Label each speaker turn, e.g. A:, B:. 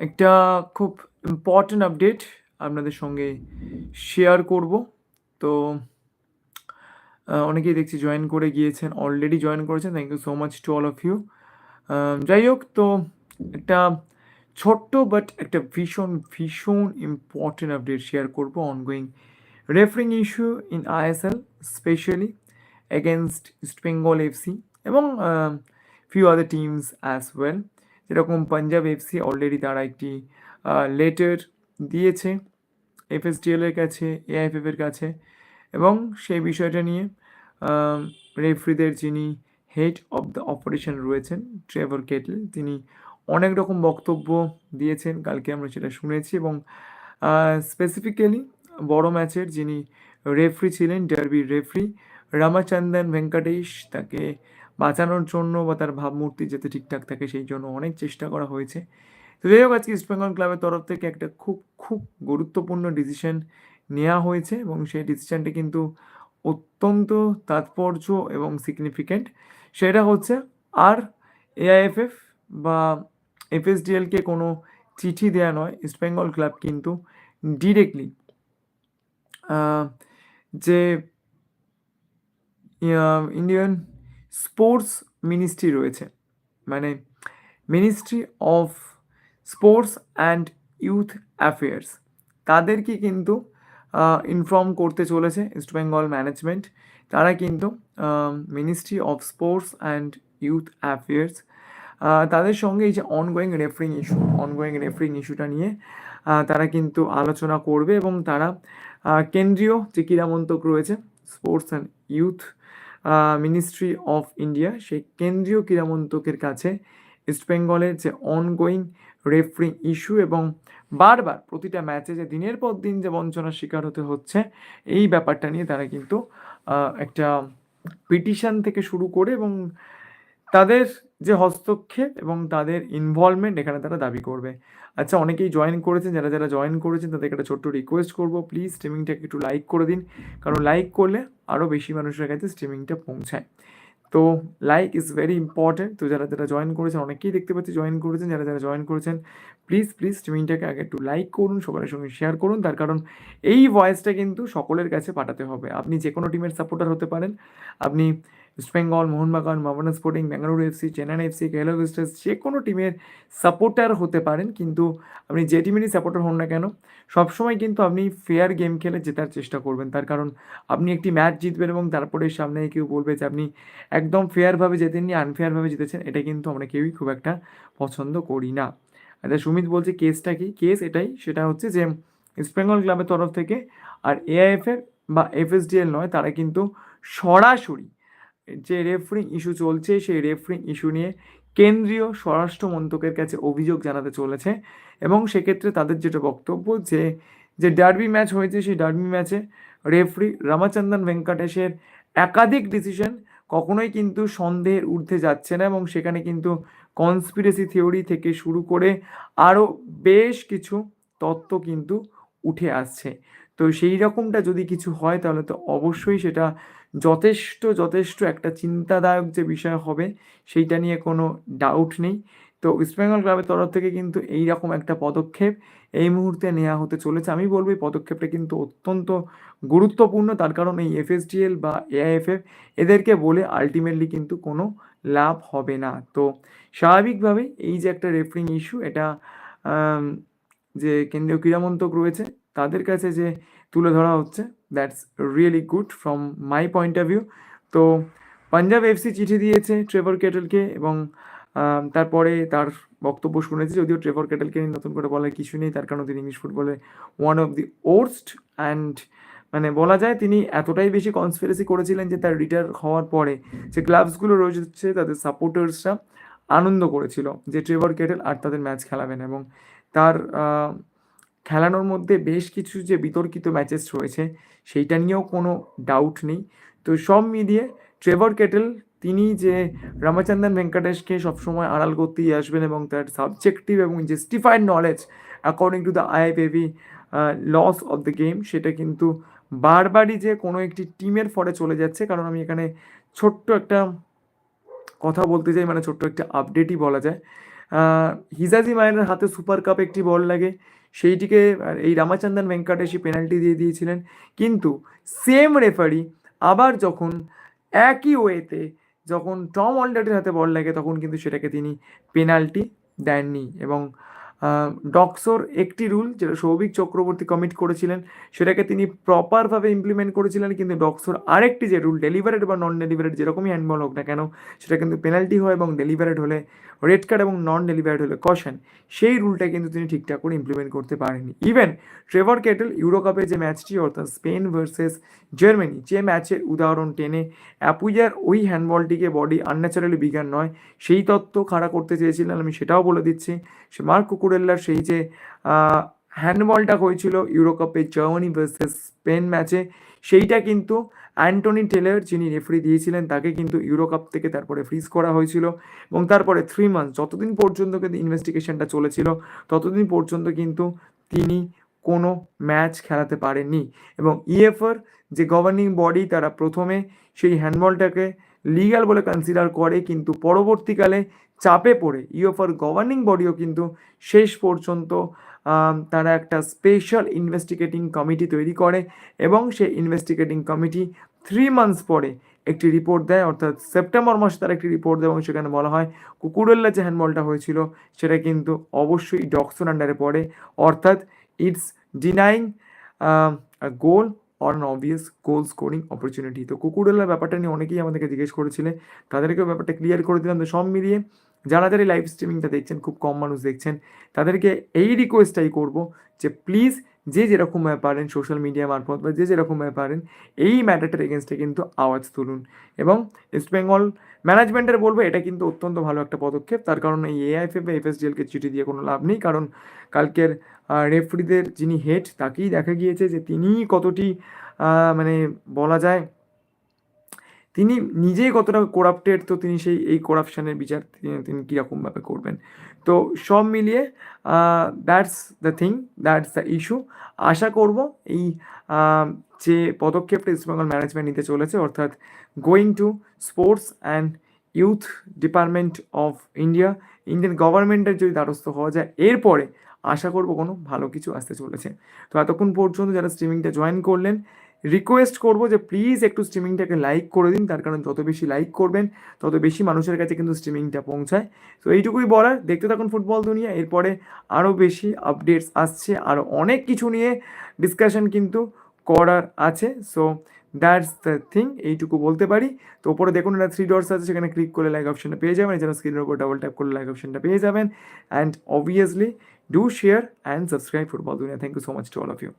A: একটা খুব important update আপনাদের সঙ্গে শেয়ার করব। তো অনেকেই দেখছি জয়েন করে গিয়েছেন অলরেডি জয়েন করেছেন। Thank you so much to all of you যাই হোক, তো একটা ছোট্ট বাট একটা ভীষণ ভীষণ ইম্পর্টেন্ট আপডেট শেয়ার করব। Ongoing refereeing issue in ISL specially against East Bengal FC এবং few other teams as well যেরকম পাঞ্জাব এফসি অলরেডি তারা একটি লেটার দিয়েছে এফএসডিএল এর কাছে এআইএফএফের কাছে এবং সেই বিষয়টা নিয়ে রেফরিদের যিনি হেড অফ দ্য অপারেশন রয়েছেন ট্রেভর কেটল তিনি অনেক রকম বক্তব্য দিয়েছেন। কালকে আমরা সেটা শুনেছি এবং স্পেসিফিক্যালি বড় ম্যাচের যিনি রেফরি ছিলেন ডার্বি রেফরি রামাচন্দন ভেঙ্কটেশ, তাকে বাঁচানোর জন্য বা তার ভাবমূর্তি যাতে ঠিকঠাক থাকে সেই জন্য অনেক চেষ্টা করা হয়েছে। তো যাই হোক, আজকে ইস্টবেঙ্গল ক্লাবের তরফ থেকে একটা খুব খুব গুরুত্বপূর্ণ ডিসিশন নেওয়া হয়েছে এবং সেই ডিসিশনটি কিন্তু অত্যন্ত তাৎপর্য এবং সিগনিফিক্যান্ট সেটা হচ্ছে, আর এআইএফএফ বা এফএসডিএলকে কোনো চিঠি দেওয়া নয়। ইস্টবেঙ্গল ক্লাব কিন্তু ডিরেক্টলি যে ইন্ডিয়ান স্পোর্টস মিনিস্ট্রি রয়েছে। মানে ministry of sports and youth affairs. তাদেরকে কিন্তু ইনফর্ম করতে চলেছে ইস্ট বেঙ্গল ম্যানেজমেন্ট তারা কিন্তু ministry of sports and youth affairs তাদের সঙ্গে এই যে ongoing refereeing issue ongoing refereeing ইস্যুটা নিয়ে তারা কিন্তু আলোচনা করবে এবং তারা কেন্দ্রীয় যে ক্রীড়ামন্ত্রক রয়েছে sports and youth ministry of India সেই কেন্দ্রীয় ক্রীড়ামন্ত্রকের কাছে ইস্ট বেঙ্গলের যে অনগোয়িং রেফারিং ইস্যু এবং বারবার প্রতিটা ম্যাচে যে দিনের পর দিন যে বঞ্চনার শিকার হতে হচ্ছে, এই ব্যাপারটা নিয়ে তারা কিন্তু একটা পিটিশন থেকে শুরু করে এবং তাদের যে হস্তক্ষেপ এবং তাদের ইনভলভমেন্ট এখানে তারা দাবি করবে। আচ্ছা অনেকেই জয়েন করেছেন, যারা যারা জয়েন করেছেন, তাদেরকে একটা ছোট্ট রিকোয়েস্ট করব। প্লিজ স্ট্রিমিংটাকে একটু লাইক করে দিন, কারণ লাইক করলে আরও বেশি মানুষের কাছে স্ট্রিমিংটা পৌঁছায়। তো লাইক ইজ ভেরি ইম্পর্টেন্ট তো যারা যারা জয়েন করেছেন, অনেকেই দেখতে পাচ্ছি জয়েন করেছেন, যারা যারা জয়েন করেছেন প্লিজ প্লিজ স্ট্রিমিংটাকে আগে একটু লাইক করুন সকলের সঙ্গে শেয়ার করুন। তার কারণ এই ভয়েসটা কিন্তু সকলের কাছে পাঠাতে হবে। আপনি যে কোনো টিমের সাপোর্টার হতে পারেন। আপনি East Bengal Mohun Bagan Mohammedan sporting Bengaluru FC Chennai FC Kerala Blasters যে কোনো টিমের সাপোর্টার হতে পারেন, কিন্তু আপনি যে টিমেরই সাপোর্টার হন না কেন, সবসময় কিন্তু আপনি ফেয়ার গেম খেলে জেতার চেষ্টা করবেন। তার কারণ, আপনি একটি ম্যাচ জিতবেন এবং তারপরে সামনে কেউ বলবে যে আপনি একদম ফেয়ারভাবে জেতেননি আনফেয়ারভাবে জিতেছেন, এটা কিন্তু আমরা কেউই খুব একটা পছন্দ করি না। আচ্ছা সুমিত বলছে কেসটা কি? কেস এটাই, সেটা হচ্ছে যে ইস্ট বেঙ্গল ক্লাবের তরফ থেকে আর এআইএফের বা এফএসডিএল নয়, তারা কিন্তু সরাসরি যে রেফারিং ইস্যু চলছে, সেই রেফারিং ইস্যু নিয়ে কেন্দ্রীয় স্বরাষ্ট্র মন্ত্রকের কাছে অভিযোগ জানাতে চলেছে এবং সেক্ষেত্রে তাদের যেটা বক্তব্য যে যে ডার্বি ম্যাচ হয়েছে, সেই ডার্বি ম্যাচে রেফারি রামাচন্দন ভেঙ্কটেশের একাধিক ডিসিশন কখনোই কিন্তু সন্দেহের ঊর্ধ্বে যাচ্ছে না এবং সেখানে কিন্তু কনস্পিরেসি থিওরি থেকে শুরু করে আরও বেশ কিছু তত্ত্ব কিন্তু উঠে আসছে। তো সেই রকমটা যদি কিছু হয় তাহলে তো অবশ্যই সেটা যথেষ্ট যথেষ্ট একটা চিন্তাদায়ক যে বিষয় হবে, সেইটা নিয়ে কোনো ডাউট নেই। তো ইস্টবেঙ্গল ক্লাবের তরফ থেকে কিন্তু এই রকম একটা পদক্ষেপ এই মুহূর্তে নেওয়া হতে চলেছে। আমি বলব এই পদক্ষেপটা কিন্তু অত্যন্ত গুরুত্বপূর্ণ। তার কারণ এই এফএসডিএল বা এআইএফএফ এদেরকে বলে আলটিমেটলি কিন্তু কোনো লাভ হবে না। তো স্বাভাবিকভাবে এই যে একটা রেফারিং ইস্যু এটা যে কেন্দ্রীয় ক্রীড়ামন্ত্রক রয়েছে, তাদের কাছে যে তুলে ধরা হচ্ছে that's really good from my point of view তো পাঞ্জাব এফসি চিঠি দিয়েছে ট্রেভর কেটলকে এবং তারপরে তার বক্তব্য শুনেছি, যদিও ট্রেভর কেটলকে নিয়ে নতুন করে বলার কিছু নেই, তার কারণ তিনি ইংলিশ ফুটবলে one of the worst and মানে বলা যায় তিনি এতটাই বেশি কনসপিরেসি করেছিলেন যে তার রিটায়ার হওয়ার পরে যে ক্লাবসগুলো রয়েছে তাদের সাপোর্টার্সরা আনন্দ করেছিল যে ট্রেভর কেটেল আর তাদের ম্যাচ খেলাবেন এবং তার খেলানোর মধ্যে বেশ কিছু যে বিতর্কিত ম্যাচেস রয়েছে সেইটা নিয়েও কোনো ডাউট নেই। তো সব মিলিয়ে ট্রেভর কেটেল, তিনি যে রামাচন্দ্রন ভেঙ্কটেশকে সবসময় আড়াল করতেই আসবেন এবং তার সাবজেক্টিভ এবং justified knowledge according to the IFAB laws of the game সেটা কিন্তু বারবারই যে কোনো একটি টিমের ফলে চলে যাচ্ছে। কারণ আমি এখানে ছোট্ট একটা কথা বলতে চাই মানে ছোট্ট একটা আপডেটই বলা যায়। হিজাজি মায়ের হাতে সুপার কাপ একটি বল লাগে। সেইটিকে এই রামাচন্দ্রন ভেঙ্কটেশই পেনাল্টি দিয়ে দিয়েছিলেন। কিন্তু সেম রেফারি আবার যখন একই ওয়েতে যখন টম অলডারের হাতে বল লাগে, তখন কিন্তু সেটাকে তিনি পেনাল্টি দেননি এবং ডক্সোর একটি রুল যেটা সৌভিক চক্রবর্তী কমিট করেছিলেন, সেটাকে তিনি প্রপারভাবে ইমপ্লিমেন্ট করেছিলেন, কিন্তু ডক্সোর আরেকটি যে রুল ডেলিভারেড বা নন ডেলিভারেড যেরকমই হ্যান্ডবল হোক না কেন, সেটা কিন্তু পেনাল্টি হয় এবং ডেলিভারেড হলে রেড কার্ড এবং নন ডেলিভারেড হলে কশন সেই রুলটা কিন্তু তিনি ঠিকঠাক করে ইমপ্লিমেন্ট করতে পারেননি। ইভেন ট্রেভার কেটেল ইউরো কাপের যে ম্যাচটি অর্থাৎ স্পেন ভার্সেস জার্মানি যে ম্যাচের উদাহরণ টেনে অ্যাপুজার ওই হ্যান্ডবলটিকে বডি আনন্যাচারালি বিজ্ঞান নয়, সেই তত্ত্ব খাড়া করতে চেয়েছিলেন, আমি সেটাও বলে দিচ্ছি। সে মার্ক কুকুরেল্লার সেই যে হ্যান্ডবলটা হয়েছিল ইউরো কাপে জার্মানি ভার্সেস স্পেন ম্যাচে সেইটা কিন্তু অ্যান্টনি টেলার যিনি রেফারি দিয়েছিলেন, তাকে কিন্তু ইউরো কাপ থেকে তারপরে ফ্রিজ করা হয়েছিল এবং তারপরে থ্রি মান্থ যতদিন পর্যন্ত কিন্তু ইনভেস্টিগেশনটা চলেছিল, ততদিন পর্যন্ত কিন্তু তিনি কোনো ম্যাচ খেলাতে পারেননি এবং ইএফআর যে গভর্নিং বডি তারা প্রথমে সেই হ্যান্ডবলটাকে লিগ্যাল বলে কনসিডার করে, কিন্তু পরবর্তীকালে চাপে পড়ে ইউএফআর গভর্নিং বডিও কিন্তু শেষ পর্যন্ত তারা একটা স্পেশাল ইনভেস্টিগেটিং কমিটি তৈরি করে এবং সেই ইনভেস্টিগেটিং কমিটি থ্রি মান্থস পরে একটি রিপোর্ট দেয়, অর্থাৎ সেপ্টেম্বর মাসে তারা একটি রিপোর্ট দেয় এবং সেখানে বলা হয়, কুকুরেল্লা যে হ্যান্ডবলটা হয়েছিল, সেটা কিন্তু অবশ্যই ডক্সন আন্ডারে পড়ে। অর্থাৎ it's denying goal or an obvious goal scoring opportunity তো কুকুরেলার ব্যাপারটা নিয়ে অনেকেই আমাদেরকে জিজ্ঞেস করেছিলেন তাদেরকেও ব্যাপারটা ক্লিয়ার করে দিলাম। তো সব মিলিয়ে যারা যারা লাইভ স্ট্রিমিংটা দেখছেন, খুব কম মানুষ দেখছেন, তাদেরকে এই রিকোয়েস্টটাই করব যে প্লিজ যে যেরকমভাবে পারেন সোশ্যাল মিডিয়া মারফত বা যে যেরকমভাবে পারেন, এই ম্যাটারটার এগেনস্টে কিন্তু আওয়াজ তুলুন। এবং ইস্ট বেঙ্গল ম্যানেজমেন্টের বলব, এটা কিন্তু অত্যন্ত ভালো একটা পদক্ষেপ। তার কারণ এই এআইএফএ বা এফএসডিএলকে চিঠি দিয়ে কোনো লাভ নেই। কারণ কালকের রেফরিদের যিনি হেড তাকেই দেখা গিয়েছে যে তিনি কতটি মানে বলা যায় তিনি নিজেই কতটা করাপ্টেড তো তিনি সেই, এই করাপশানের বিচার তিনি কীরকমভাবে করবেন? তো সব মিলিয়ে that's the thing that's the issue আশা করব এই যে পদক্ষেপটা ইস্টবেঙ্গল ম্যানেজমেন্ট নিতে চলেছে, অর্থাৎ going to sports and youth department of India Indian গভর্নমেন্টের যদি দ্বারস্থ হওয়া যায়, এরপরে আশা করব কোনো ভালো কিছু আসতে চলেছে। তো এতক্ষণ পর্যন্ত যারা স্ট্রিমিংটা জয়েন করলেন রিকোয়েস্ট করব যে প্লিজ একটু স্ট্রিমিংটাকে লাইক করে দিন। তার কারণ যত বেশি লাইক করবেন, তত বেশি মানুষের কাছে কিন্তু স্ট্রিমিংটা পৌঁছায়। তো এইটুকুই বলার। দেখতে থাকুন ফুটবল দুনিয়া। এরপরে আরও বেশি আপডেটস আসছে। আরও অনেক কিছু নিয়ে ডিসকাশন কিন্তু করার আছে। সো দ্যাটস দ্য থিং এইটুকু বলতে পারি। তো ওপরে দেখুন এটা থ্রি ডটস আছে। সেখানে ক্লিক করলে লাইক অপশনটা পেয়ে যাবেন। এছাড়া স্ক্রিনের উপর ডাবল ট্যাপ করলে লাইক অপশনটা পেয়ে যাবেন। And obviously do share and subscribe football দুনিয়া। Thank you so much to all of you